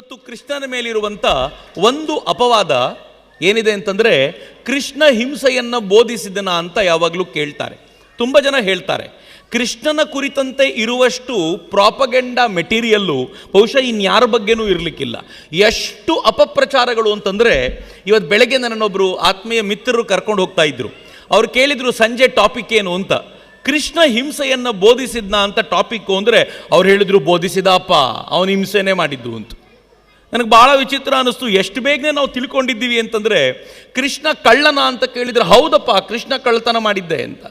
ಇವತ್ತು ಕೃಷ್ಣನ ಮೇಲಿರುವಂಥ ಒಂದು ಅಪವಾದ ಏನಿದೆ ಅಂತಂದರೆ ಕೃಷ್ಣ ಹಿಂಸೆಯನ್ನು ಬೋಧಿಸಿದನ ಅಂತ ಯಾವಾಗಲೂ ಕೇಳ್ತಾರೆ. ತುಂಬ ಜನ ಹೇಳ್ತಾರೆ, ಕೃಷ್ಣನ ಕುರಿತಂತೆ ಇರುವಷ್ಟು ಪ್ರಾಪಗೆಂಡ ಮೆಟೀರಿಯಲ್ಲು ಬಹುಶಃ ಇನ್ಯಾರ ಬಗ್ಗೆನೂ ಇರಲಿಕ್ಕಿಲ್ಲ. ಎಷ್ಟು ಅಪಪ್ರಚಾರಗಳು ಅಂತಂದರೆ ಇವತ್ತು ಬೆಳಗ್ಗೆ ನನ್ನೊಬ್ಬರು ಆತ್ಮೀಯ ಮಿತ್ರರು ಕರ್ಕೊಂಡು ಹೋಗ್ತಾ ಇದ್ರು. ಅವ್ರು ಕೇಳಿದ್ರು, ಸಂಜೆ ಟಾಪಿಕ್ ಏನು? ಅಂತ. ಕೃಷ್ಣ ಹಿಂಸೆಯನ್ನು ಬೋಧಿಸಿದ್ನ ಅಂತ ಟಾಪಿಕ್ಕು ಅಂದರೆ, ಅವ್ರು ಹೇಳಿದ್ರು, ಬೋಧಿಸಿದಪ್ಪ, ಅವನು ಹಿಂಸೆನೇ ಮಾಡಿದ್ದು ಅಂತ. ನನಗೆ ಭಾಳ ವಿಚಿತ್ರ ಅನ್ನಿಸ್ತು. ಎಷ್ಟು ಬೇಗನೆ ನಾವು ತಿಳ್ಕೊಂಡಿದ್ದೀವಿ ಅಂತಂದರೆ, ಕೃಷ್ಣ ಕಳ್ಳನ ಅಂತ ಕೇಳಿದರೆ ಹೌದಪ್ಪ, ಕೃಷ್ಣ ಕಳ್ಳತನ ಮಾಡಿದ್ದೆ ಅಂತ.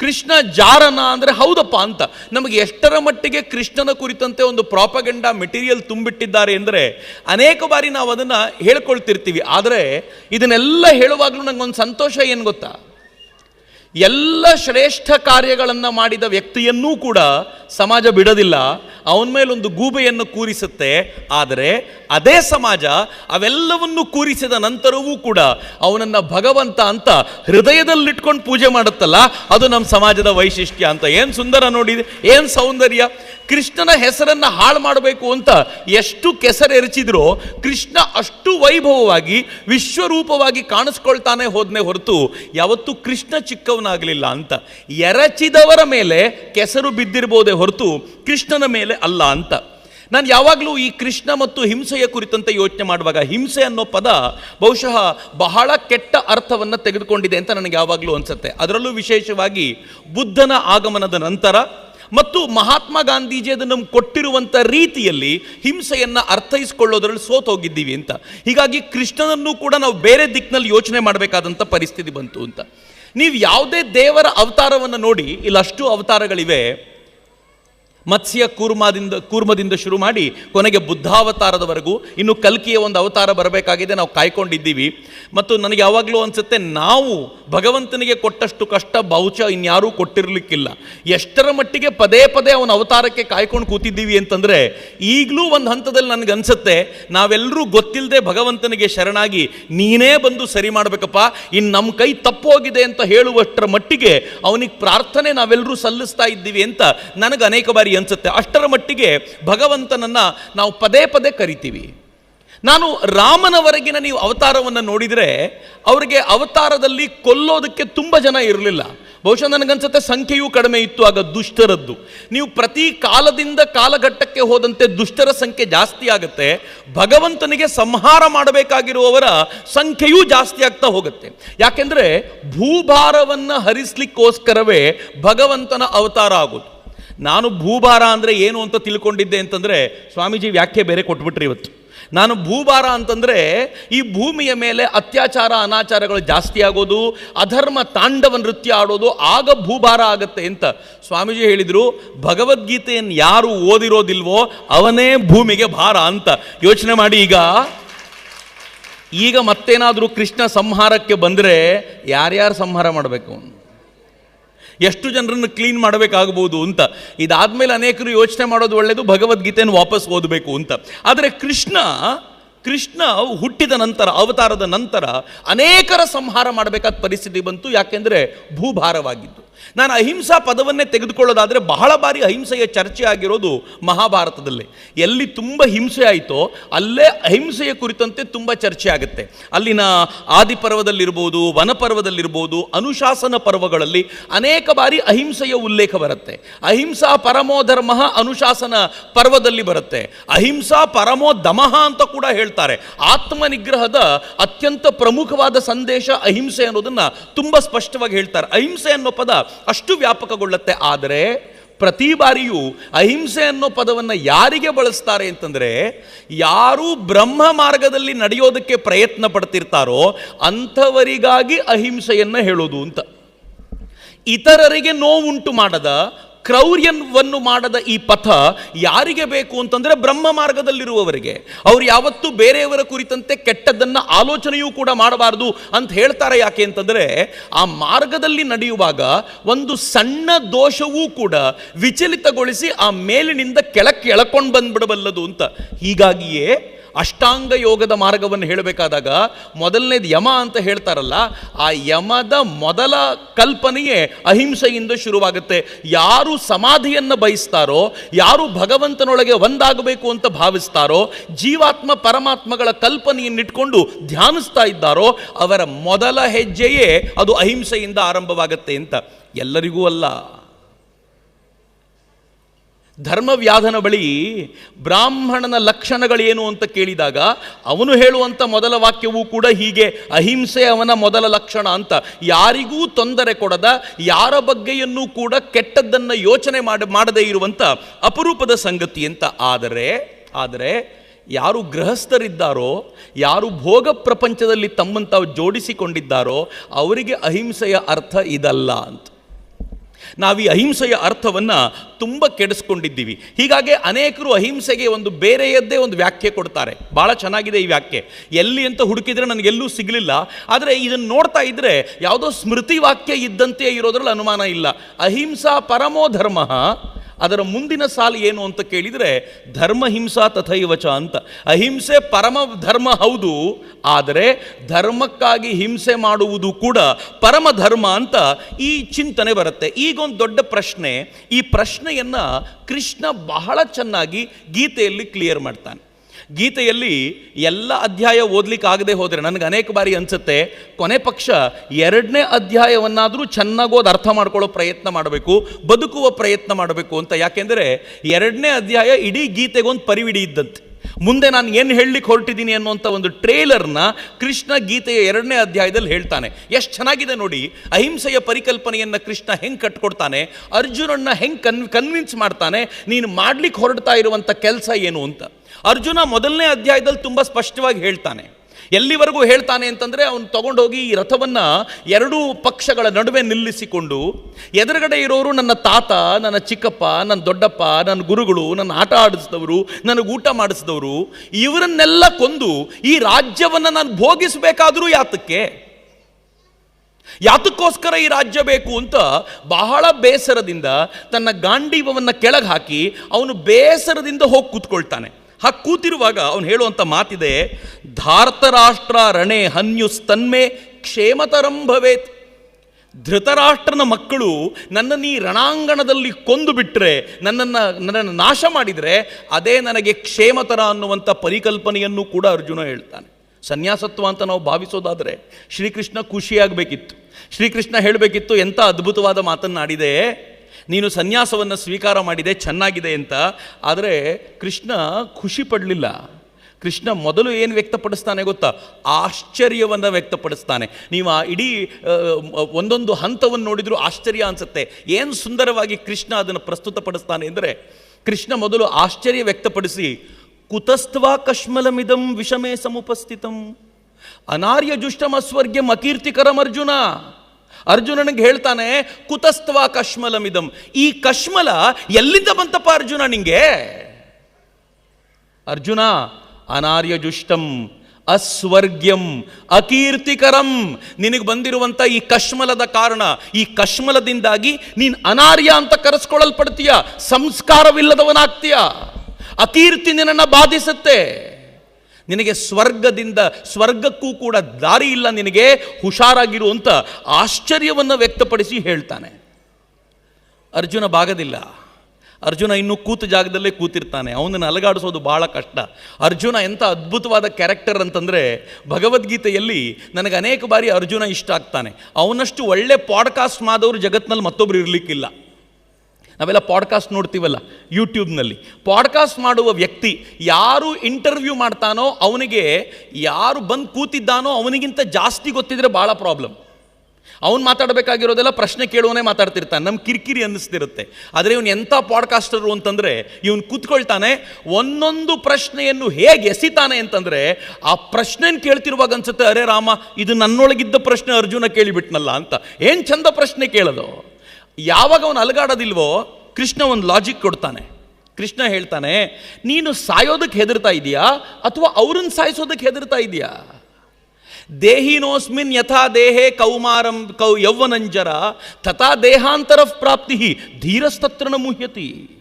ಕೃಷ್ಣ ಜಾರನ ಅಂದರೆ ಹೌದಪ್ಪ ಅಂತ. ನಮಗೆ ಎಷ್ಟರ ಮಟ್ಟಿಗೆ ಕೃಷ್ಣನ ಕುರಿತಂತೆ ಒಂದು ಪ್ರಾಪಗಂಡ ಮೆಟೀರಿಯಲ್ ತುಂಬಿಟ್ಟಿದ್ದಾರೆ ಅಂದರೆ, ಅನೇಕ ಬಾರಿ ನಾವು ಅದನ್ನು ಹೇಳ್ಕೊಳ್ತಿರ್ತೀವಿ. ಆದರೆ, ಇದನ್ನೆಲ್ಲ ಹೇಳುವಾಗಲೂ ನನಗೊಂದು ಸಂತೋಷ ಏನು ಗೊತ್ತಾ? ಎಲ್ಲ ಶ್ರೇಷ್ಠ ಕಾರ್ಯಗಳನ್ನು ಮಾಡಿದ ವ್ಯಕ್ತಿಯನ್ನೂ ಕೂಡ ಸಮಾಜ ಬಿಡೋದಿಲ್ಲ. ಅವನ ಮೇಲೊಂದು ಗೂಬೆಯನ್ನು ಕೂರಿಸುತ್ತೆ. ಆದರೆ ಅದೇ ಸಮಾಜ ಅವೆಲ್ಲವನ್ನು ಕೂರಿಸಿದ ನಂತರವೂ ಕೂಡ ಅವನನ್ನು ಭಗವಂತ ಅಂತ ಹೃದಯದಲ್ಲಿಟ್ಕೊಂಡು ಪೂಜೆ ಮಾಡುತ್ತಲ್ಲ. ಅದು ನಮ್ಮ ಸಮಾಜದ ವೈಶಿಷ್ಟ್ಯ ಅಂತ. ಏನು ಸುಂದರ ನೋಡಿ, ಏನು ಸೌಂದರ್ಯ. ಕೃಷ್ಣನ ಹೆಸರನ್ನು ಹಾಳು ಮಾಡಬೇಕು ಅಂತ ಎಷ್ಟು ಕೆಸರೆರಚಿದ್ರೋ ಕೃಷ್ಣ ಅಷ್ಟು ವೈಭವವಾಗಿ, ವಿಶ್ವರೂಪವಾಗಿ ಕಾಣಿಸ್ಕೊಳ್ತಾನೆ ಹೋದನೆ ಹೊರತು ಯಾವತ್ತೂ ಕೃಷ್ಣ ಚಿಕ್ಕವನಾಗಲಿಲ್ಲ ಅಂತ. ಎರಚಿದವರ ಮೇಲೆ ಕೆಸರು ಬಿದ್ದಿರ್ಬೋದೇ ಹೊರತು ಕೃಷ್ಣನ ಮೇಲೆ ಅಲ್ಲ ಅಂತ. ನಾನು ಯಾವಾಗಲೂ ಈ ಕೃಷ್ಣ ಮತ್ತು ಹಿಂಸೆಯ ಕುರಿತಂತೆ ಯೋಚನೆ ಮಾಡುವಾಗ ಹಿಂಸೆ ಅನ್ನೋ ಪದ ಬಹುಶಃ ಬಹಳ ಕೆಟ್ಟ ಅರ್ಥವನ್ನು ತೆಗೆದುಕೊಂಡಿದೆ ಅಂತ ನನಗೆ ಯಾವಾಗಲೂ ಅನಿಸುತ್ತೆ. ಅದರಲ್ಲೂ ವಿಶೇಷವಾಗಿ ಬುದ್ಧನ ಆಗಮನದ ನಂತರ ಮತ್ತು ಮಹಾತ್ಮ ಗಾಂಧೀಜಿ ಅದನ್ನು ಕೊಟ್ಟಿರುವಂಥ ರೀತಿಯಲ್ಲಿ ಹಿಂಸೆಯನ್ನು ಅರ್ಥೈಸ್ಕೊಳ್ಳೋದ್ರಲ್ಲಿ ಸೋತೋಗಿದ್ದೀವಿ ಅಂತ. ಹೀಗಾಗಿ ಕೃಷ್ಣನನ್ನು ಕೂಡ ನಾವು ಬೇರೆ ದಿಕ್ಕಿನಲ್ಲಿ ಯೋಚನೆ ಮಾಡಬೇಕಾದಂಥ ಪರಿಸ್ಥಿತಿ ಬಂತು ಅಂತ. ನೀವು ಯಾವುದೇ ದೇವರ ಅವತಾರವನ್ನು ನೋಡಿ ಇಲ್ಲಷ್ಟು ಅವತಾರಗಳಿವೆ. ಮತ್ಸ್ಯ ಕೂರ್ಮದಿಂದ ಕೂರ್ಮದಿಂದ ಶುರು ಮಾಡಿ ಕೊನೆಗೆ ಬುದ್ಧಾವತಾರದವರೆಗೂ. ಇನ್ನು ಕಲ್ಕಿಯ ಒಂದು ಅವತಾರ ಬರಬೇಕಾಗಿದೆ, ನಾವು ಕಾಯ್ಕೊಂಡಿದ್ದೀವಿ. ಮತ್ತು ನನಗೆ ಯಾವಾಗಲೂ ಅನಿಸುತ್ತೆ, ನಾವು ಭಗವಂತನಿಗೆ ಕೊಟ್ಟಷ್ಟು ಕಷ್ಟ ಬೌಚ ಇನ್ಯಾರೂ ಕೊಟ್ಟಿರಲಿಕ್ಕಿಲ್ಲ. ಎಷ್ಟರ ಮಟ್ಟಿಗೆ ಪದೇ ಪದೇ ಅವನ ಅವತಾರಕ್ಕೆ ಕಾಯ್ಕೊಂಡು ಕೂತಿದ್ದೀವಿ ಅಂತಂದರೆ, ಈಗಲೂ ಒಂದು ಹಂತದಲ್ಲಿ ನನಗೆ ಅನಿಸುತ್ತೆ ನಾವೆಲ್ಲರೂ ಗೊತ್ತಿಲ್ಲದೆ ಭಗವಂತನಿಗೆ ಶರಣಾಗಿ ನೀನೇ ಬಂದು ಸರಿ ಮಾಡಬೇಕಪ್ಪ ಇನ್ನು ನಮ್ಮ ಕೈ ತಪ್ಪೋಗಿದೆ ಅಂತ ಹೇಳುವಷ್ಟರ ಮಟ್ಟಿಗೆ ಅವನಿಗೆ ಪ್ರಾರ್ಥನೆ ನಾವೆಲ್ಲರೂ ಸಲ್ಲಿಸ್ತಾ ಇದ್ದೀವಿ ಅಂತ ನನಗೆ ಅನೇಕ ಬಾರಿ ಅನಿಸುತ್ತೆ ಅಷ್ಟರ ಮಟ್ಟಿಗೆ ಭಗವಂತನನ್ನು ನಾವು ಪದೇ ಪದೇ ಕರಿತೀವಿ. ನಾನು ರಾಮನವರೆಗಿನ ನೀವು ಅವತಾರವನ್ನು ನೋಡಿದರೆ ಅವರಿಗೆ ಅವತಾರದಲ್ಲಿ ಕೊಲ್ಲೋದಕ್ಕೆ ತುಂಬ ಜನ ಇರಲಿಲ್ಲ. ಬಹುಶಃ ನನಗನ್ಸುತ್ತೆ ಸಂಖ್ಯೆಯೂ ಕಡಿಮೆ ಇತ್ತು, ಆಗ ದುಷ್ಟರದ್ದು. ನೀವು ಪ್ರತಿ ಕಾಲದಿಂದ ಕಾಲಘಟ್ಟಕ್ಕೆ ಹೋದಂತೆ ದುಷ್ಟರ ಸಂಖ್ಯೆ ಜಾಸ್ತಿ ಆಗುತ್ತೆ. ಭಗವಂತನಿಗೆ ಸಂಹಾರ ಮಾಡಬೇಕಾಗಿರುವವರ ಸಂಖ್ಯೆಯೂ ಜಾಸ್ತಿ ಆಗ್ತಾ ಹೋಗುತ್ತೆ. ಯಾಕೆಂದರೆ ಭೂಭಾರವನ್ನು ಹರಿಸ್ಲಿಕ್ಕೋಸ್ಕರವೇ ಭಗವಂತನ ಅವತಾರ ಆಗೋದು. ನಾನು ಭೂಭಾರ ಅಂದರೆ ಏನು ಅಂತ ತಿಳ್ಕೊಂಡಿದ್ದೆ ಅಂತಂದರೆ ಸ್ವಾಮೀಜಿ ವ್ಯಾಖ್ಯೆ ಬೇರೆ ಕೊಟ್ಬಿಟ್ರಿ ಇವತ್ತು. ನಾನು ಭೂಭಾರ ಅಂತಂದರೆ ಈ ಭೂಮಿಯ ಮೇಲೆ ಅತ್ಯಾಚಾರ, ಅನಾಚಾರಗಳು ಜಾಸ್ತಿ ಆಗೋದು, ಅಧರ್ಮ, ತಾಂಡವ ನೃತ್ಯ ಆಡೋದು, ಆಗ ಭೂಭಾರ ಆಗುತ್ತೆ ಅಂತ ಸ್ವಾಮೀಜಿ ಹೇಳಿದರು. ಭಗವದ್ಗೀತೆಯನ್ನು ಯಾರು ಓದಿರೋದಿಲ್ವೋ ಅವನೇ ಭೂಮಿಗೆ ಭಾರ ಅಂತ. ಯೋಚನೆ ಮಾಡಿ ಈಗ. ಈಗ ಮತ್ತೇನಾದರೂ ಕೃಷ್ಣ ಸಂಹಾರಕ್ಕೆ ಬಂದರೆ ಯಾರ್ಯಾರು ಸಂಹಾರ ಮಾಡಬೇಕು? ಎಷ್ಟು ಜನರನ್ನು ಕ್ಲೀನ್ ಮಾಡಬೇಕಾಗಬಹುದು ಅಂತ. ಇದಾದ್ಮೇಲೆ ಅನೇಕರು ಯೋಚನೆ ಮಾಡೋದು ಒಳ್ಳೆಯದು ಭಗವದ್ಗೀತೆಯನ್ನು ವಾಪಸ್ ಓದಬೇಕು ಅಂತ. ಆದರೆ ಕೃಷ್ಣ ಕೃಷ್ಣ ಹುಟ್ಟಿದ ನಂತರ, ಅವತಾರದ ನಂತರ ಅನೇಕರ ಸಂಹಾರ ಮಾಡಬೇಕಾದ ಪರಿಸ್ಥಿತಿ ಬಂತು. ಯಾಕೆಂದರೆ ಭೂಭಾರವಾಗಿದ್ದು ನಾನು ಅಹಿಂಸಾ ಪದವನ್ನೇ ತೆಗೆದುಕೊಳ್ಳೋದಾದರೆ ಬಹಳ ಬಾರಿ ಅಹಿಂಸೆಯ ಚರ್ಚೆ ಆಗಿರೋದು ಮಹಾಭಾರತದಲ್ಲಿ. ಎಲ್ಲಿ ತುಂಬ ಹಿಂಸೆ ಆಯಿತೋ ಅಲ್ಲೇ ಅಹಿಂಸೆಯ ಕುರಿತಂತೆ ತುಂಬ ಚರ್ಚೆ ಆಗುತ್ತೆ. ಅಲ್ಲಿನ ಆದಿಪರ್ವದಲ್ಲಿರ್ಬೋದು, ವನಪರ್ವದಲ್ಲಿರ್ಬೋದು, ಅನುಶಾಸನ ಪರ್ವಗಳಲ್ಲಿ ಅನೇಕ ಬಾರಿ ಅಹಿಂಸೆಯ ಉಲ್ಲೇಖ ಬರುತ್ತೆ. ಅಹಿಂಸಾ ಪರಮೋ ಧರ್ಮ ಅನುಶಾಸನ ಪರ್ವದಲ್ಲಿ ಬರುತ್ತೆ. ಅಹಿಂಸಾ ಪರಮೋ ದಮಃ ಅಂತ ಕೂಡ ಹೇಳ್ತಾರೆ. ಆತ್ಮ ನಿಗ್ರಹದ ಅತ್ಯಂತ ಪ್ರಮುಖವಾದ ಸಂದೇಶ ಅಹಿಂಸೆ ಅನ್ನೋದನ್ನು ತುಂಬ ಸ್ಪಷ್ಟವಾಗಿ ಹೇಳ್ತಾರೆ. ಅಹಿಂಸೆ ಅನ್ನೋ ಪದ ಅಷ್ಟು ವ್ಯಾಪಕಗೊಳ್ಳುತ್ತೆ. ಆದರೆ ಪ್ರತಿ ಬಾರಿಯೂ ಅಹಿಂಸೆ ಅನ್ನೋ ಪದವನ್ನು ಯಾರಿಗೆ ಬಳಸ್ತಾರೆ ಅಂತಂದರೆ ಯಾರು ಬ್ರಹ್ಮ ಮಾರ್ಗದಲ್ಲಿ ನಡೆಯೋದಕ್ಕೆ ಪ್ರಯತ್ನ ಪಡ್ತಿರ್ತಾರೋ ಅಂಥವರಿಗಾಗಿ ಅಹಿಂಸೆಯನ್ನು ಹೇಳೋದು ಅಂತ. ಇತರರಿಗೆ ನೋವುಂಟು ಮಾಡದ ಕ್ರೌರ್ಯವನ್ನು ಮಾಡದ ಈ ಪಥ ಯಾರಿಗೆ ಬೇಕು ಅಂತಂದರೆ ಬ್ರಹ್ಮ ಮಾರ್ಗದಲ್ಲಿರುವವರಿಗೆ. ಅವರು ಯಾವತ್ತೂ ಬೇರೆಯವರ ಕುರಿತಂತೆ ಕೆಟ್ಟದ್ದನ್ನು ಆಲೋಚನೆಯೂ ಕೂಡ ಮಾಡಬಾರ್ದು ಅಂತ ಹೇಳ್ತಾರೆ ಯಾಕೆ ಅಂತಂದರೆ, ಆ ಮಾರ್ಗದಲ್ಲಿ ನಡೆಯುವಾಗ ಒಂದು ಸಣ್ಣ ದೋಷವೂ ಕೂಡ ವಿಚಲಿತಗೊಳಿಸಿ ಆ ಮೇಲಿನಿಂದ ಕೆಳಕ್ಕೆ ಎಳಕೊಂಡು ಬಂದ್ಬಿಡಬಲ್ಲದು ಅಂತ. ಹೀಗಾಗಿಯೇ ಅಷ್ಟಾಂಗ ಯೋಗದ ಮಾರ್ಗವನ್ನು ಹೇಳಬೇಕಾದಾಗ ಮೊದಲನೇದು ಯಮ ಅಂತ ಹೇಳ್ತಾರಲ್ಲ, ಆ ಯಮದ ಮೊದಲ ಕಲ್ಪನೆಯೇ ಅಹಿಂಸೆಯಿಂದ ಶುರುವಾಗುತ್ತೆ. ಯಾರು ಸಮಾಧಿಯನ್ನು ಬಯಸ್ತಾರೋ, ಯಾರು ಭಗವಂತನೊಳಗೆ ಒಂದಾಗಬೇಕು ಅಂತ ಭಾವಿಸ್ತಾರೋ, ಜೀವಾತ್ಮ ಪರಮಾತ್ಮಗಳ ಕಲ್ಪನೆಯನ್ನಿಟ್ಕೊಂಡು ಧ್ಯಾನಿಸ್ತಾ ಇದ್ದಾರೋ, ಅವರ ಮೊದಲ ಹೆಜ್ಜೆಯೇ ಅದು ಅಹಿಂಸೆಯಿಂದ ಆರಂಭವಾಗುತ್ತೆ ಅಂತ. ಎಲ್ಲರಿಗೂ ಅಲ್ಲ. ಧರ್ಮವ್ಯಾಧನ ಬಳಿ ಬ್ರಾಹ್ಮಣನ ಲಕ್ಷಣಗಳೇನು ಅಂತ ಕೇಳಿದಾಗ ಅವನು ಹೇಳುವಂಥ ಮೊದಲ ವಾಕ್ಯವೂ ಕೂಡ ಹೀಗೆ, ಅಹಿಂಸೆ ಅವನ ಮೊದಲ ಲಕ್ಷಣ ಅಂತ. ಯಾರಿಗೂ ತೊಂದರೆ ಕೊಡದ, ಯಾರ ಬಗ್ಗೆಯನ್ನೂ ಕೂಡ ಕೆಟ್ಟದ್ದನ್ನು ಯೋಚನೆ ಮಾಡ, ಮಾಡದೇ ಇರುವಂಥ ಅಪರೂಪದ ಸಂಗತಿ ಅಂತ. ಆದರೆ ಆದರೆ ಯಾರು ಗೃಹಸ್ಥರಿದ್ದಾರೋ, ಯಾರು ಭೋಗ ಪ್ರಪಂಚದಲ್ಲಿ ತಮ್ಮನ್ನು ತಾವು ಜೋಡಿಸಿಕೊಂಡಿದ್ದಾರೋ, ಅವರಿಗೆ ಅಹಿಂಸೆಯ ಅರ್ಥ ಇದಲ್ಲ ಅಂತ. ನಾವು ಈ ಅಹಿಂಸೆಯ ಅರ್ಥವನ್ನು ತುಂಬ ಕೆಡಿಸ್ಕೊಂಡಿದ್ದೀವಿ. ಹೀಗಾಗಿ ಅನೇಕರು ಅಹಿಂಸೆಗೆ ಒಂದು ಬೇರೆಯದ್ದೇ ಒಂದು ವ್ಯಾಖ್ಯೆ ಕೊಡ್ತಾರೆ. ಭಾಳ ಚೆನ್ನಾಗಿದೆ ಈ ವ್ಯಾಖ್ಯೆ. ಎಲ್ಲಿ ಅಂತ ಹುಡುಕಿದ್ರೆ ನನಗೆಲ್ಲೂ ಸಿಗಲಿಲ್ಲ. ಆದರೆ ಇದನ್ನು ನೋಡ್ತಾ ಇದ್ದರೆ ಯಾವುದೋ ಸ್ಮೃತಿ ವಾಕ್ಯ ಇದ್ದಂತೆ ಇರೋದ್ರಲ್ಲಿ ಅನುಮಾನ ಇಲ್ಲ. ಅಹಿಂಸಾ ಪರಮೋ ಧರ್ಮ ಅದರ ಮುಂದಿನ ಸಾಲು ಏನು ಅಂತ ಕೇಳಿದರೆ, ಧರ್ಮ ಹಿಂಸಾ ತಥೈವಚ ಅಂತ. ಅಹಿಂಸೆ ಪರಮ ಧರ್ಮ ಹೌದು, ಆದರೆ ಧರ್ಮಕ್ಕಾಗಿ ಹಿಂಸೆ ಮಾಡುವುದು ಕೂಡ ಪರಮ ಧರ್ಮ ಅಂತ ಈ ಚಿಂತನೆ ಬರುತ್ತೆ. ಈಗೊಂದು ದೊಡ್ಡ ಪ್ರಶ್ನೆ, ಈ ಪ್ರಶ್ನೆಯನ್ನು ಕೃಷ್ಣ ಬಹಳ ಚೆನ್ನಾಗಿ ಗೀತೆಯಲ್ಲಿ ಕ್ಲಿಯರ್ ಮಾಡ್ತಾನೆ. ಗೀತೆಯಲ್ಲಿ ಎಲ್ಲ ಅಧ್ಯಾಯ ಓದ್ಲಿಕ್ಕೆ ಆಗದೆ ಹೋದರೆ ನನಗೆ ಅನೇಕ ಬಾರಿ ಅನಿಸುತ್ತೆ, ಕೊನೆ ಪಕ್ಷ ಎರಡನೇ ಅಧ್ಯಾಯವನ್ನಾದರೂ ಚೆನ್ನಾಗಿ ಓದಿ ಅರ್ಥ ಮಾಡ್ಕೊಳ್ಳೋ ಪ್ರಯತ್ನ ಮಾಡಬೇಕು, ಬದುಕುವ ಪ್ರಯತ್ನ ಮಾಡಬೇಕು ಅಂತ. ಯಾಕೆಂದರೆ ಎರಡನೇ ಅಧ್ಯಾಯ ಇಡೀ ಗೀತೆಗೊಂದು ಪರಿವಿಡಿ ಇದ್ದಂತೆ. ಮುಂದೆ ನಾನು ಏನು ಹೇಳಲಿಕ್ಕೆ ಹೊರಟಿದ್ದೀನಿ ಅನ್ನುವಂಥ ಒಂದು ಟ್ರೇಲರ್ನ ಕೃಷ್ಣ ಗೀತೆಯ ಎರಡನೇ ಅಧ್ಯಾಯದಲ್ಲಿ ಹೇಳ್ತಾನೆ. ಎಷ್ಟು ಚೆನ್ನಾಗಿದೆ ನೋಡಿ, ಅಹಿಂಸೆಯ ಪರಿಕಲ್ಪನೆಯನ್ನು ಕೃಷ್ಣ ಹೆಂಗೆ ಕಟ್ಕೊಡ್ತಾನೆ, ಅರ್ಜುನನ್ನ ಹೆಂಗೆ ಕನ್ ಕನ್ವಿನ್ಸ್ ಮಾಡ್ತಾನೆ, ನೀನು ಮಾಡಲಿಕ್ಕೆ ಹೊರಡ್ತಾ ಇರುವಂಥ ಕೆಲಸ ಏನು ಅಂತ. ಅರ್ಜುನ ಮೊದಲನೇ ಅಧ್ಯಾಯದಲ್ಲಿ ತುಂಬ ಸ್ಪಷ್ಟವಾಗಿ ಹೇಳ್ತಾನೆ. ಎಲ್ಲಿವರೆಗೂ ಹೇಳ್ತಾನೆ ಅಂತಂದರೆ ಅವನು ತಗೊಂಡೋಗಿ ಈ ರಥವನ್ನು ಎರಡೂ ಪಕ್ಷಗಳ ನಡುವೆ ನಿಲ್ಲಿಸಿಕೊಂಡು ಎದುರುಗಡೆ ಇರೋರು ನನ್ನ ತಾತ, ನನ್ನ ಚಿಕ್ಕಪ್ಪ, ನನ್ನ ದೊಡ್ಡಪ್ಪ, ನನ್ನ ಗುರುಗಳು, ನನ್ನ ಆಟ ಆಡಿಸಿದವರು, ನನಗೆ ಊಟ ಮಾಡಿಸಿದವರು, ಇವರನ್ನೆಲ್ಲ ಕೊಂದು ಈ ರಾಜ್ಯವನ್ನು ನಾನು ಭೋಗಿಸಬೇಕಾದರೂ ಯಾತಕ್ಕೆ? ಯಾತಕ್ಕೋಸ್ಕರ ಈ ರಾಜ್ಯ ಬೇಕು ಅಂತ ಬಹಳ ಬೇಸರದಿಂದ ತನ್ನ ಗಾಂಡೀವವನ್ನು ಕೆಳಗೆ ಹಾಕಿ ಅವನು ಬೇಸರದಿಂದ ಹೋಗಿ ಕೂತ್ಕೊಳ್ತಾನೆ. ಹಾಗೆ ಕೂತಿರುವಾಗ ಅವನು ಹೇಳುವಂಥ ಮಾತಿದೆ, ಧಾರ್ತರಾಷ್ಟ್ರ ರಣೆ ಹನ್ಯುಸ್ತನ್ಮೆ ಕ್ಷೇಮತರಂ ಭವೇತ್ ಧೃತರಾಷ್ಟ್ರನ ಮಕ್ಕಳು ನನ್ನನ್ನು ಈ ರಣಾಂಗಣದಲ್ಲಿ ಕೊಂದು ಬಿಟ್ಟರೆ ನನ್ನನ್ನು ನನ್ನನ್ನು ನಾಶ ಮಾಡಿದರೆ ಅದೇ ನನಗೆ ಕ್ಷೇಮತರ ಅನ್ನುವಂಥ ಪರಿಕಲ್ಪನೆಯನ್ನು ಕೂಡ ಅರ್ಜುನ ಹೇಳ್ತಾನೆ. ಸನ್ಯಾಸತ್ವ ಅಂತ ನಾವು ಭಾವಿಸೋದಾದರೆ ಶ್ರೀಕೃಷ್ಣ ಖುಷಿಯಾಗಬೇಕಿತ್ತು. ಶ್ರೀಕೃಷ್ಣ ಹೇಳಬೇಕಿತ್ತು ಎಂಥ ಅದ್ಭುತವಾದ ಮಾತನ್ನಾಡಿದೆ ನೀನು ಸನ್ಯಾಸವನ್ನು ಸ್ವೀಕಾರ ಮಾಡಿದೆ, ಚೆನ್ನಾಗಿದೆ ಅಂತ. ಆದರೆ ಕೃಷ್ಣ ಖುಷಿ ಪಡಲಿಲ್ಲ. ಕೃಷ್ಣ ಮೊದಲು ಏನು ವ್ಯಕ್ತಪಡಿಸ್ತಾನೆ ಗೊತ್ತಾ? ಆಶ್ಚರ್ಯವನ್ನು ವ್ಯಕ್ತಪಡಿಸ್ತಾನೆ. ನೀವು ಆ ಇಡೀ ಒಂದೊಂದು ಹಂತವನ್ನು ನೋಡಿದರೂ ಆಶ್ಚರ್ಯ ಅನಿಸುತ್ತೆ. ಏನು ಸುಂದರವಾಗಿ ಕೃಷ್ಣ ಅದನ್ನು ಪ್ರಸ್ತುತಪಡಿಸ್ತಾನೆ ಅಂದರೆ, ಕೃಷ್ಣ ಮೊದಲು ಆಶ್ಚರ್ಯ ವ್ಯಕ್ತಪಡಿಸಿ, ಕುತಸ್ತ್ವಾ ಕಶ್ಮಲಮಿದಂ ವಿಷಮೇ ಸಮುಪಸ್ಥಿತಂ. ಅನಾರ್ಯ ಜುಷ್ಟಮ ಅಸ್ವರ್ಗ್ಯಂ ಅಕೀರ್ತಿಕರಂ ಅರ್ಜುನ ಅರ್ಜುನನಿಗೆ ಹೇಳ್ತಾನೆ, ಕುತಸ್ತ್ವ ಕಶ್ಮಲಮಿದಂ. ಈ ಕಶ್ಮಲ ಎಲ್ಲಿಂದ ಬಂತಪ್ಪ ಅರ್ಜುನ ನಿಂಗೆ? ಅರ್ಜುನ, ಅನಾರ್ಯಜುಷ್ಟಂ, ಅಸ್ವರ್ಗ್ಯಂ, ಅಕೀರ್ತಿಕರಂ. ನಿನಗೆ ಬಂದಿರುವಂಥ ಈ ಕಶ್ಮಲದ ಕಾರಣ, ಈ ಕಶ್ಮಲದಿಂದಾಗಿ ನೀನು ಅನಾರ್ಯ ಅಂತ ಕರೆಸ್ಕೊಳ್ಳಲ್ಪಡ್ತೀಯ ಸಂಸ್ಕಾರವಿಲ್ಲದವನಾಗ್ತೀಯ. ಅಕೀರ್ತಿ ನಿನ್ನನ್ನು ಬಾಧಿಸುತ್ತೆ. ನಿನಗೆ ಸ್ವರ್ಗದಿಂದ, ಸ್ವರ್ಗಕ್ಕೂ ಕೂಡ ದಾರಿ ಇಲ್ಲ ನಿನಗೆ, ಹುಷಾರಾಗಿರು ಅಂತ ಆಶ್ಚರ್ಯವನ್ನು ವ್ಯಕ್ತಪಡಿಸಿ ಹೇಳ್ತಾನೆ. ಅರ್ಜುನ ಬಾಗದಿಲ್ಲ. ಅರ್ಜುನ ಇನ್ನೂ ಕೂತ ಜಾಗದಲ್ಲೇ ಕೂತಿರ್ತಾನೆ. ಅವನನ್ನು ಅಲಗಾಡಿಸೋದು ಭಾಳ ಕಷ್ಟ. ಅರ್ಜುನ ಎಂಥ ಅದ್ಭುತವಾದ ಕ್ಯಾರೆಕ್ಟರ್ ಅಂತಂದರೆ, ಭಗವದ್ಗೀತೆಯಲ್ಲಿ ನನಗೆ ಅನೇಕ ಬಾರಿ ಅರ್ಜುನ ಇಷ್ಟ ಆಗ್ತಾನೆ. ಅವನಷ್ಟು ಒಳ್ಳೆ ಪಾಡ್ಕಾಸ್ಟ್ ಮಾದವರು ಜಗತ್ತಿನಲ್ಲಿ ಮತ್ತೊಬ್ಬರು ಇರಲಿಕ್ಕಿಲ್ಲ. ನಾವೆಲ್ಲ ಪಾಡ್ಕಾಸ್ಟ್ ನೋಡ್ತೀವಲ್ಲ ಯೂಟ್ಯೂಬ್ನಲ್ಲಿ ಪಾಡ್ಕಾಸ್ಟ್ ಮಾಡುವ ವ್ಯಕ್ತಿ ಯಾರು ಇಂಟರ್ವ್ಯೂ ಮಾಡ್ತಾನೋ ಅವನಿಗೆ, ಯಾರು ಬಂದು ಕೂತಿದ್ದಾನೋ ಅವನಿಗಿಂತ ಜಾಸ್ತಿ ಗೊತ್ತಿದ್ರೆ ಭಾಳ ಪ್ರಾಬ್ಲಮ್ ಅವನು ಮಾತಾಡಬೇಕಾಗಿರೋದೆಲ್ಲ ಪ್ರಶ್ನೆ ಕೇಳುವನೇ ಮಾತಾಡ್ತಿರ್ತಾನೆ ನಮ್ಮ ಕಿರಿಕಿರಿ ಅನ್ನಿಸ್ತಿರುತ್ತೆ. ಆದರೆ ಇವನು ಎಂಥ ಪಾಡ್ಕಾಸ್ಟರು ಅಂತಂದರೆ, ಇವನು ಕೂತ್ಕೊಳ್ತಾನೆ, ಒಂದೊಂದು ಪ್ರಶ್ನೆಯನ್ನು ಹೇಗೆ ಎಸಿತಾನೆ ಅಂತಂದರೆ, ಆ ಪ್ರಶ್ನೆನ ಕೇಳ್ತಿರುವಾಗ ಅನ್ಸುತ್ತೆ, ಅರೆ ರಾಮ, ಇದು ನನ್ನೊಳಗಿದ್ದ ಪ್ರಶ್ನೆ ಅರ್ಜುನ ಕೇಳಿಬಿಟ್ನಲ್ಲ ಅಂತ. ಏನು ಚಂದ ಪ್ರಶ್ನೆ ಕೇಳೋದು? ಯಾವಾಗ ಅವನು ಅಲಗಾಡೋದಿಲ್ವೋ, ಕೃಷ್ಣ ಒಂದು ಲಾಜಿಕ್ ಕೊಡ್ತಾನೆ. ಕೃಷ್ಣ ಹೇಳ್ತಾನೆ, ನೀನು ಸಾಯೋದಕ್ಕೆ ಹೆದರ್ತಾ ಇದೆಯಾ, ಅಥವಾ ಅವ್ರನ್ನ ಸಾಯಿಸೋದಕ್ಕೆ ಹೆದರ್ತಾ ಇದೆಯಾ? ದೇಹಿನೋಸ್ಮಿನ್ ಯಥಾ ದೇಹೇ ಕೌಮಾರಂ ಕೌ ಯೌವನಂಜರ, ತಥಾ ದೇಹಾಂತರ ಪ್ರಾಪ್ತಿ ಧೀರಸ್ತತ್ರನ ಮುಹ್ಯತಿ.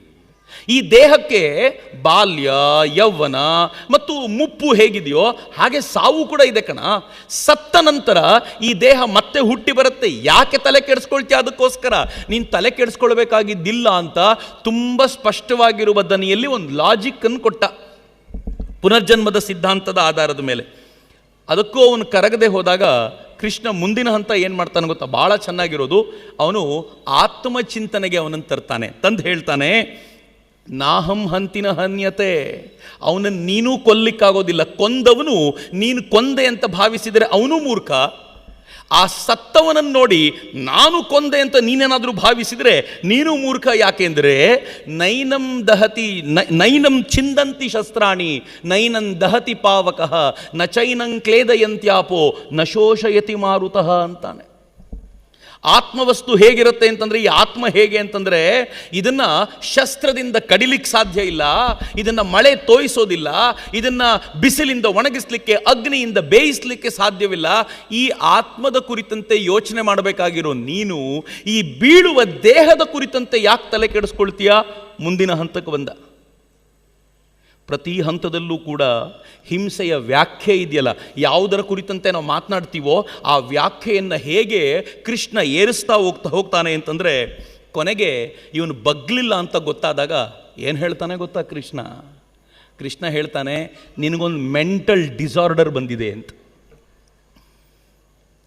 ಈ ದೇಹಕ್ಕೆ ಬಾಲ್ಯ, ಯೌವನ ಮತ್ತು ಮುಪ್ಪು ಹೇಗಿದೆಯೋ ಹಾಗೆ ಸಾವು ಕೂಡ ಇದೆ ಕಣ. ಸತ್ತ ನಂತರ ಈ ದೇಹ ಮತ್ತೆ ಹುಟ್ಟಿ ಬರುತ್ತೆ. ಯಾಕೆ ತಲೆ ಕೆಡಿಸ್ಕೊಳ್ತೀಯ ಅದಕ್ಕೋಸ್ಕರ? ನೀನು ತಲೆ ಕೆಡಿಸ್ಕೊಳ್ಬೇಕಾಗಿದ್ದಿಲ್ಲ ಅಂತ ತುಂಬ ಸ್ಪಷ್ಟವಾಗಿರುವ ದನಿಯಲ್ಲಿ ಒಂದು ಲಾಜಿಕ್ಕನ್ನು ಕೊಟ್ಟ. ಪುನರ್ಜನ್ಮದ ಸಿದ್ಧಾಂತದ ಆಧಾರದ ಮೇಲೆ. ಅದಕ್ಕೂ ಅವನು ಕರಗದೆ ಹೋದಾಗ ಕೃಷ್ಣ ಮುಂದಿನ ಹಂತ ಏನು ಮಾಡ್ತಾನೆ ಗೊತ್ತಾ? ಭಾಳ ಚೆನ್ನಾಗಿರೋದು. ಅವನು ಆತ್ಮಚಿಂತನೆಗೆ ಅವನನ್ನು ತರ್ತಾನೆ. ತಂದು ಹೇಳ್ತಾನೆ ನಾಹಂ ಹಂತಿನ ಹನ್ಯತೆ. ಅವನನ್ನು ನೀನೂ ಕೊಲ್ಲಿಕ್ಕಾಗೋದಿಲ್ಲ. ಕೊಂದವನು ನೀನು ಕೊಂದೆ ಅಂತ ಭಾವಿಸಿದರೆ ಅವನು ಮೂರ್ಖ. ಆ ಸತ್ತವನನ್ನು ನೋಡಿ ನಾನು ಕೊಂದೆ ಅಂತ ನೀನೇನಾದರೂ ಭಾವಿಸಿದರೆ ನೀನು ಮೂರ್ಖ. ಯಾಕೆಂದರೆ ನೈನಂ ದಹತಿ ನೈನಂ ಚಿಂದಂತಿ ಶಸ್ತ್ರಾಣಿ, ನೈನಂ ದಹತಿ ಪಾವಕಃ, ನ ಚೈನಂ ಕ್ಲೇದಯಂತ್ಯಾಪೋ, ನ ಶೋಷಯತಿ ಮಾರುತಃ ಅಂತಾನೆ. ಆತ್ಮವಸ್ತು ಹೇಗಿರುತ್ತೆ ಅಂತಂದ್ರೆ, ಈ ಆತ್ಮ ಹೇಗೆ ಅಂತಂದ್ರೆ, ಇದನ್ನ ಶಸ್ತ್ರದಿಂದ ಕಡಿಲಿಕ್ಕೆ ಸಾಧ್ಯ ಇಲ್ಲ, ಇದನ್ನ ಮಳೆ ತೋಯಿಸೋದಿಲ್ಲ, ಇದನ್ನ ಬಿಸಿಲಿಂದ ಒಣಗಿಸ್ಲಿಕ್ಕೆ, ಅಗ್ನಿಯಿಂದ ಬೇಯಿಸ್ಲಿಕ್ಕೆ ಸಾಧ್ಯವಿಲ್ಲ. ಈ ಆತ್ಮದ ಕುರಿತಂತೆ ಯೋಚನೆ ಮಾಡಬೇಕಾಗಿರೋ ನೀನು, ಈ ಬೀಳುವ ದೇಹದ ಕುರಿತಂತೆ ಯಾಕೆ ತಲೆ ಕೆಡಿಸ್ಕೊಳ್ತೀಯ? ಮುಂದಿನ ಹಂತಕ್ಕೆ ಬಂದ. ಪ್ರತಿ ಹಂತದಲ್ಲೂ ಕೂಡ ಹಿಂಸೆಯ ವ್ಯಾಖ್ಯೆ ಇದೆಯಲ್ಲ? ಯಾವುದರ ಕುರಿತಂತೆ ನಾವು ಮಾತನಾಡ್ತೀವೋ ಆ ವ್ಯಾಖ್ಯೆಯನ್ನು ಹೇಗೆ ಕೃಷ್ಣ ಏರಿಸ್ತಾ ಹೋಗ್ತಾ ಹೋಗ್ತಾನೆ ಅಂತಂದರೆ, ಕೊನೆಗೆ ಇವನು ಬಗ್ಲಿಲ್ಲ ಅಂತ ಗೊತ್ತಾದಾಗ ಏನು ಹೇಳ್ತಾನೆ ಗೊತ್ತಾ ಕೃಷ್ಣ? ಕೃಷ್ಣ ಹೇಳ್ತಾನೆ, ನಿನಗೊಂದು ಮೆಂಟಲ್ ಡಿಸಾರ್ಡರ್ ಬಂದಿದೆ ಅಂತ.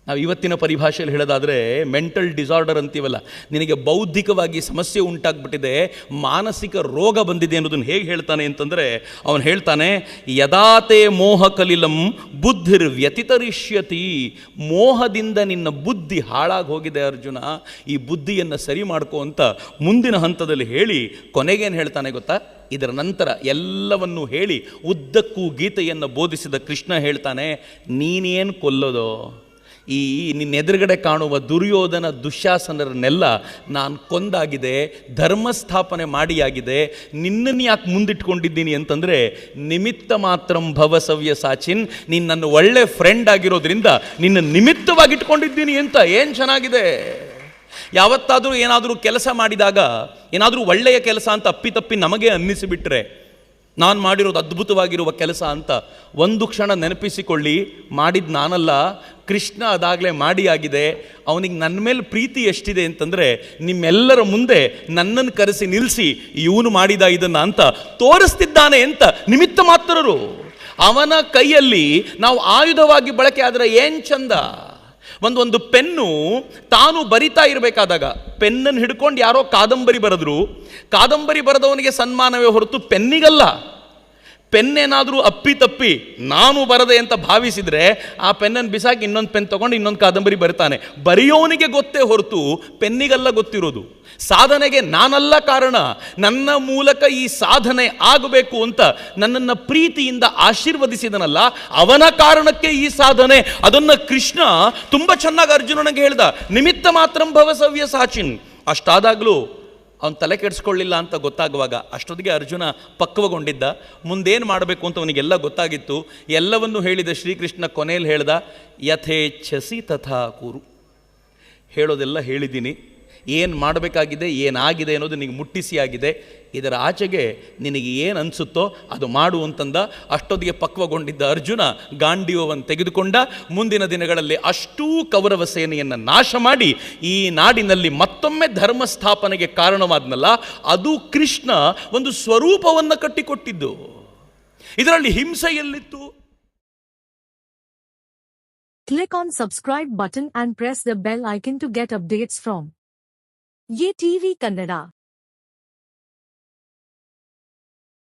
ನಾವು ಇವತ್ತಿನ ಪರಿಭಾಷೆಯಲ್ಲಿ ಹೇಳೋದಾದರೆ ಮೆಂಟಲ್ ಡಿಸಾರ್ಡರ್ ಅಂತೀವಲ್ಲ. ನಿನಗೆ ಬೌದ್ಧಿಕವಾಗಿ ಸಮಸ್ಯೆ ಉಂಟಾಗ್ಬಿಟ್ಟಿದೆ, ಮಾನಸಿಕ ರೋಗ ಬಂದಿದೆ ಅನ್ನೋದನ್ನು ಹೇಗೆ ಹೇಳ್ತಾನೆ ಅಂತಂದರೆ, ಅವನು ಹೇಳ್ತಾನೆ, ಯದಾತೆ ಮೋಹ ಕಲಿಲಂ ಬುದ್ಧಿರ್ ವ್ಯತಿತರಿಷ್ಯತಿ. ಮೋಹದಿಂದ ನಿನ್ನ ಬುದ್ಧಿ ಹಾಳಾಗಿ ಹೋಗಿದೆ ಅರ್ಜುನ. ಈ ಬುದ್ಧಿಯನ್ನು ಸರಿ ಮಾಡ್ಕೋ ಅಂತ ಮುಂದಿನ ಹಂತದಲ್ಲಿ ಹೇಳಿ ಕೊನೆಗೇನು ಹೇಳ್ತಾನೆ ಗೊತ್ತಾ? ಇದರ ನಂತರ ಎಲ್ಲವನ್ನೂ ಹೇಳಿ ಉದ್ದಕ್ಕೂ ಗೀತೆಯನ್ನು ಬೋಧಿಸಿದ ಕೃಷ್ಣ ಹೇಳ್ತಾನೆ, ನೀನೇನು ಕೊಲ್ಲೋದೋ? ಈ ನಿನ್ನ ಎದುರುಗಡೆ ಕಾಣುವ ದುರ್ಯೋಧನ ದುಶ್ಯಾಸನರನ್ನೆಲ್ಲ ನಾನು ಕೊಂದಾಗಿದೆ, ಧರ್ಮಸ್ಥಾಪನೆ ಮಾಡಿಯಾಗಿದೆ, ನಿನ್ನನ್ನು ಯಾಕೆ ಮುಂದಿಟ್ಕೊಂಡಿದ್ದೀನಿ ಅಂತಂದರೆ ನಿಮಿತ್ತ ಮಾತ್ರಂ ಭವಸವ್ಯ ಸಾಚಿನ್, ನೀನು ನನ್ನ ಒಳ್ಳೆ ಫ್ರೆಂಡ್ ಆಗಿರೋದ್ರಿಂದ ನಿನ್ನ ನಿಮಿತ್ತವಾಗಿಟ್ಕೊಂಡಿದ್ದೀನಿ ಅಂತ ಏನು ಚೆನ್ನಾಗಿದೆ? ಯಾವತ್ತಾದರೂ ಏನಾದರೂ ಕೆಲಸ ಮಾಡಿದಾಗ, ಏನಾದರೂ ಒಳ್ಳೆಯ ಕೆಲಸ ಅಂತ ಅಪ್ಪಿತಪ್ಪಿ ನಮಗೆ ಅನ್ನಿಸಿಬಿಟ್ರೆ ನಾನು ಮಾಡಿರೋದು ಅದ್ಭುತವಾಗಿರುವ ಕೆಲಸ ಅಂತ ಒಂದು ಕ್ಷಣ ನೆನಪಿಸಿಕೊಳ್ಳಿ, ಮಾಡಿದ ನಾನಲ್ಲ, ಕೃಷ್ಣ ಅದಾಗಲೇ ಆಗಿದೆ, ಅವನಿಗೆ ನನ್ನ ಮೇಲೆ ಪ್ರೀತಿ ಎಷ್ಟಿದೆ ಅಂತಂದರೆ ನಿಮ್ಮೆಲ್ಲರ ಮುಂದೆ ನನ್ನನ್ನು ಕರೆಸಿ ನಿಲ್ಲಿಸಿ ಇವನು ಮಾಡಿದ ಇದನ್ನು ಅಂತ ತೋರಿಸ್ತಿದ್ದಾನೆ ಅಂತ ನಿಮಿತ್ತ ಮಾತ್ರರು. ಅವನ ಕೈಯಲ್ಲಿ ನಾವು ಆಯುಧವಾಗಿ ಬಳಕೆ ಆದರೆ ಏನು ಚಂದ? ಒಂದು ಒಂದು ಪೆನ್ನು ತಾನು ಬರಿತಾ ಇರಬೇಕಾದಾಗ ಪೆನ್ನನ್ನು ಹಿಡ್ಕೊಂಡು ಯಾರೋ ಕಾದಂಬರಿ ಬರೆದ್ರು, ಕಾದಂಬರಿ ಬರೆದವನಿಗೆ ಸನ್ಮಾನವೇ ಹೊರತು ಪೆನ್ನಿಗಲ್ಲ. ಪೆನ್ನೇನಾದರೂ ಅಪ್ಪಿತಪ್ಪಿ ನಾನು ಬರದೆ ಅಂತ ಭಾವಿಸಿದರೆ ಆ ಪೆನ್ನನ್ನು ಬಿಸಾಕಿ ಇನ್ನೊಂದು ಪೆನ್ ತೊಗೊಂಡು ಇನ್ನೊಂದು ಕಾದಂಬರಿ ಬರಿತಾನೆ. ಬರೆಯೋನಿಗೆ ಗೊತ್ತೇ ಹೊರತು ಪೆನ್ನಿಗಲ್ಲ ಗೊತ್ತಿರೋದು. ಸಾಧನೆಗೆ ನಾನಲ್ಲ ಕಾರಣ, ನನ್ನ ಮೂಲಕ ಈ ಸಾಧನೆ ಆಗಬೇಕು ಅಂತ ನನ್ನನ್ನು ಪ್ರೀತಿಯಿಂದ ಆಶೀರ್ವದಿಸಿದನಲ್ಲ, ಅವನ ಕಾರಣಕ್ಕೆ ಈ ಸಾಧನೆ. ಅದನ್ನು ಕೃಷ್ಣ ತುಂಬ ಚೆನ್ನಾಗಿ ಅರ್ಜುನನಿಗೆ ಹೇಳ್ದ, ನಿಮಿತ್ತ ಮಾತ್ರಂ ಭವಸವ್ಯ ಸಾಚಿನ್. ಅಷ್ಟಾದಾಗಲೂ ಅವನು ತಲೆ ಕೆಡಿಸ್ಕೊಳ್ಳಿಲ್ಲ ಅಂತ ಗೊತ್ತಾಗುವಾಗ ಅಷ್ಟೊತ್ತಿಗೆ ಅರ್ಜುನ ಪಕ್ವಗೊಂಡಿದ್ದ, ಮುಂದೇನು ಮಾಡಬೇಕು ಅಂತ ಅವನಿಗೆಲ್ಲ ಗೊತ್ತಾಗಿತ್ತು. ಎಲ್ಲವನ್ನೂ ಹೇಳಿದ ಶ್ರೀಕೃಷ್ಣ ಕೊನೆಯಲ್ಲಿ ಹೇಳ್ದ, ಯಥೇಚ್ಛಸಿ ತಥಾ ಕೂರು ಹೇಳೋದೆಲ್ಲ ಹೇಳಿದ್ದೀನಿ. ಏನು ಮಾಡಬೇಕಾಗಿದೆ, ಏನಾಗಿದೆ ಅನ್ನೋದು ನಿನಗೆ ಮುಟ್ಟಿಸಿ ಆಗಿದೆ. ಇದರ ಆಚೆಗೆ ನಿನಗೆ ಏನು ಅನಿಸುತ್ತೋ ಅದು ಮಾಡು ಅಂತಂದ ಅಷ್ಟೊತ್ತಿಗೆ ಪಕ್ವಗೊಂಡಿದ್ದ ಅರ್ಜುನ ಗಾಂಡಿಯೋವನ್ನು ತೆಗೆದುಕೊಂಡ ಮುಂದಿನ ದಿನಗಳಲ್ಲಿ ಅಷ್ಟೂ ಕೌರವ ಸೇನೆಯನ್ನು ನಾಶ ಮಾಡಿ ಈ ನಾಡಿನಲ್ಲಿ ಮತ್ತೊಮ್ಮೆ ಧರ್ಮ ಸ್ಥಾಪನೆಗೆ ಕಾರಣವಾದ್ನಲ್ಲ, ಅದು ಕೃಷ್ಣ ಒಂದು ಸ್ವರೂಪವನ್ನು ಕಟ್ಟಿಕೊಟ್ಟಿದ್ದು. ಇದರಲ್ಲಿ ಹಿಂಸೆ ಎಲ್ಲಿತ್ತು? Click on subscribe button and press the bell icon to get updates from. ये टीवी कन्नड़ा।